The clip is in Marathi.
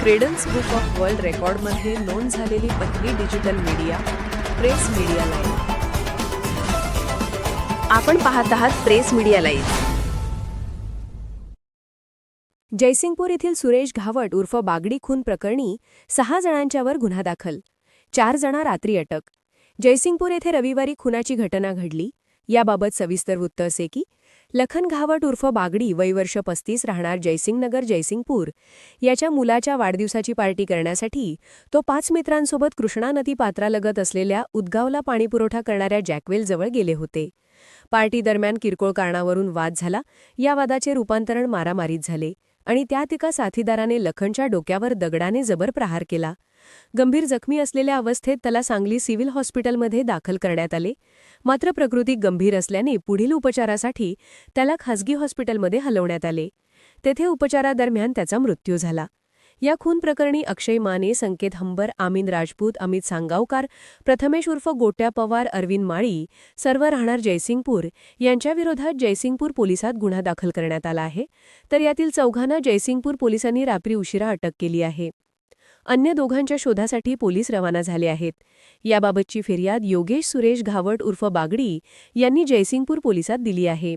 क्रेडन्स बुक ऑफ वर्ल्ड रेकॉर्डमध्ये नोंद झालेली पहिली digital media press media live आपण पाहत आहात प्रेस मीडिया लाईव्ह जयसिंगपूर येथील सुरेश घावट उर्फ बागडी खून प्रकरणी सहा जणांच्यावर गुन्हा दाखल चार जणा रात्री अटक. जयसिंगपूर येथे रविवारी खुनाची घटना घडली याबाबत सविस्तर वृत्त असे की लखन घावट उर्फ बागडी वयवर्ष पस्तीस राहणार जयसिंगनगर जयसिंगपूर. याच्या मुलाच्या वाढदिवसाची पार्टी करण्यासाठी तो पाच मित्रांसोबत कृष्णा नदी पात्रालगत असलेल्या उदगावला पाणीपुरवठा करणाऱ्या जॅकवेलजवळ गेले होते. पार्टी दरम्यान किरकोळ कारणावरून वाद झाला. या वादाचे रूपांतरण मारामारीत झाले. आणि त्यात एका साथीदाराने लखनच्या डोक्यावर दगडाने जबर प्रहार केला. गंभीर जखमी असलेल्या अवस्थेत त्याला सांगली सिव्हिल हॉस्पिटलमध्ये दाखल करण्यात आले. मात्र प्रकृती गंभीर असल्याने पुढील उपचारासाठी त्याला खासगी हॉस्पिटलमध्ये हलवण्यात आले. तेथे उपचारादरम्यान त्याचा मृत्यू झाला. या खून प्रकरणी अक्षय माने संकेत हंबर आमीन राजपूत अमित सांगावकार प्रथमेश उर्फ गोट्या पवार अरविंद माळी सर्व राहणार जयसिंगपूर यांच्याविरोधात जयसिंगपूर पोलिसात गुन्हा दाखल करण्यात आला आहे. तर यातील चौघांना जयसिंगपूर पोलिसांनी रात्री उशिरा अटक केली आहे. अन्य दोघांच्या शोधासाठी पोलीस रवाना झाले आहेत. याबाबतची फिर्याद योगेश सुरेश घावट उर्फ बागडी यांनी जयसिंगपूर पोलिसात दिली आहे.